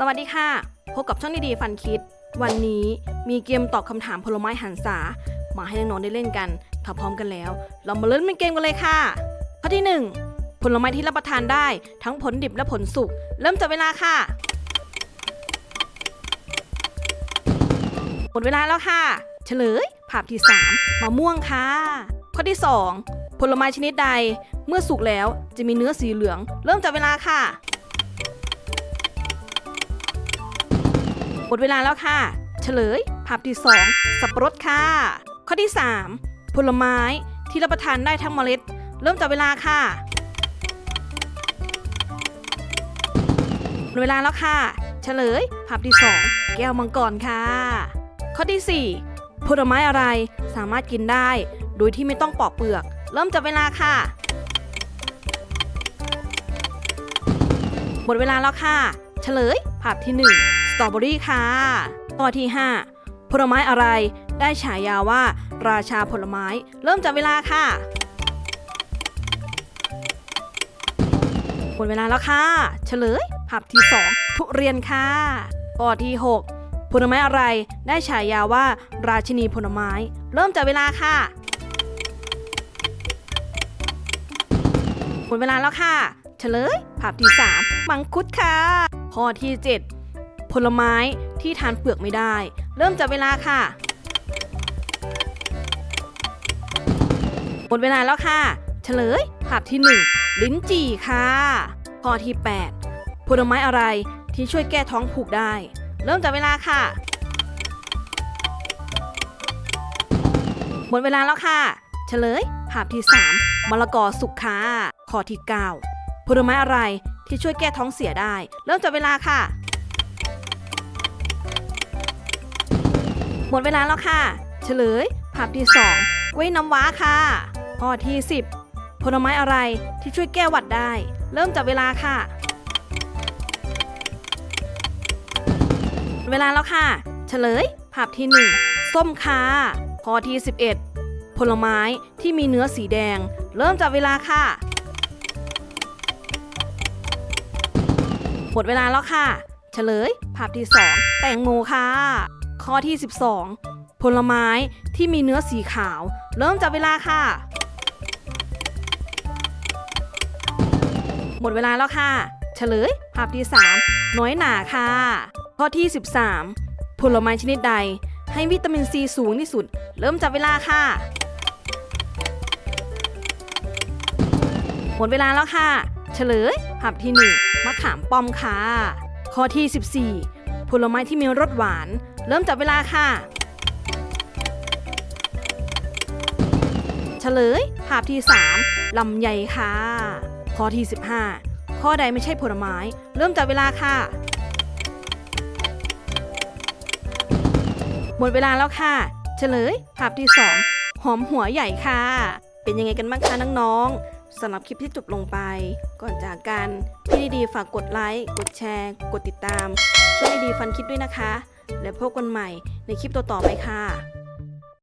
สวัสดีค่ะ พบกับช่องดีๆฟันคิด วันนี้มีเกมตอบคำถามผลไม้หันษา มาให้น้องๆได้เล่นกันถ้าพร้อมกันแล้ว เรามาเล่นเป็นเกมกันเลยค่ะข้อที่ 1 ผลไม้ที่รับประทานได้ทั้งผลดิบและผลสุก เริ่มจับเวลาค่ะ หมดเวลาแล้วค่ะ เฉลย ภาพที่ 3มะม่วงค่ะ ข้อที่ 2 ผลไม้ชนิดใด เมื่อสุกแล้วจะมีเนื้อสีเหลือง เริ่มจับเวลาค่ะ หมดเวลาแล้วค่ะ เฉลย ภาพที่ 2 สับปะรดค่ะ ข้อที่ 3 ผลไม้ที่รับประทานได้ทั้งเมล็ด เริ่มจับเวลาค่ะหมดเวลาแล้วค่ะ เฉลย ภาพที่ 2 แก้วมังกรค่ะ ข้อที่ 4 ผลไม้อะไรสามารถกินได้ โดยที่ไม่ต้องปอกเปลือก เริ่มจับเวลาค่ะหมดเวลาแล้วค่ะ เฉลย ภาพที่ 1 ตรอเบอรี่ค่ะ ข้อที่ 5 ผลไม้อะไรได้ฉายาว่า ราชาผลไม้ เริ่มจับเวลาค่ะหมดเวลาแล้วค่ะ เฉลยภาพที่ 2 ทุเรียนค่ะข้อที่ 6 ผลไม้อะไรได้ฉายาว่า ราชินีผลไม้ เริ่มจับเวลาค่ะหมดเวลาแล้วค่ะ เฉลยภาพที่ 3 มังคุดค่ะ ข้อที่ 7 ผลไม้ที่ทานเปลือกไม่ได้ เริ่มจับเวลาค่ะ หมดเวลาแล้วค่ะ เฉลยภาพที่ 1 ลิ้นจี่ค่ะ ข้อที่ 8 ผลไม้อะไรที่ช่วยแก้ท้องผูกได้ เริ่มจับเวลาค่ะ หมดเวลาแล้วค่ะ เฉลยภาพที่ 3มะละกอสุกค่ะข้อที่ 9 ผลไม้อะไรที่ช่วยแก้ท้องเสียได้ เริ่มจับเวลาค่ะ หมดเวลาแล้วค่ะ เฉลย ภาพที่ 2 กล้วยน้ำว้าค่ะ ข้อที่ 10 ผลไม้อะไรที่ช่วยแก้หวัดได้ เริ่มจับเวลาค่ะ เวลาแล้วค่ะ เฉลย ภาพที่ 1 ส้มค่ะ ข้อที่ 11 ผลไม้ที่มีเนื้อสีแดง เริ่มจับเวลาค่ะ หมดเวลาแล้วค่ะ เฉลย ภาพที่ 2 แตงโมค่ะ ข้อที่ 12 ผลไม้ที่มีเนื้อสีขาว เริ่มจับเวลาค่ะ หมดเวลาแล้วค่ะ เฉลย ภาพที่ 3 น้อยหนาค่ะ ข้อที่ 13 ผลไม้ชนิดใด ให้วิตามินซีสูงที่สุด เริ่มจับเวลาค่ะ หมดเวลาแล้วค่ะ เฉลย ภาพที่ 1มะขามป้อมค่ะ ข้อที่ 14 ผลไม้ที่มีรสหวาน เริ่มจับเวลาค่ะ เฉลย ภาพที่ 3 ลำไยค่ะ ข้อที่ 15 ข้อใดไม่ใช่ผลไม้ เริ่มจับเวลาค่ะ หมดเวลาแล้วค่ะ เฉลย ภาพที่ 2 หอมหัวใหญ่ค่ะ เป็นยังไงกันบ้างคะน้องๆสำหรับคลิปที่จบลงไป ก่อนจากกัน พี่ดีๆฝากกดไลค์ กดแชร์ กดติดตาม ช่วยดีฟันคิดด้วยนะคะ และพบกันใหม่ในคลิปต่อๆไปค่ะ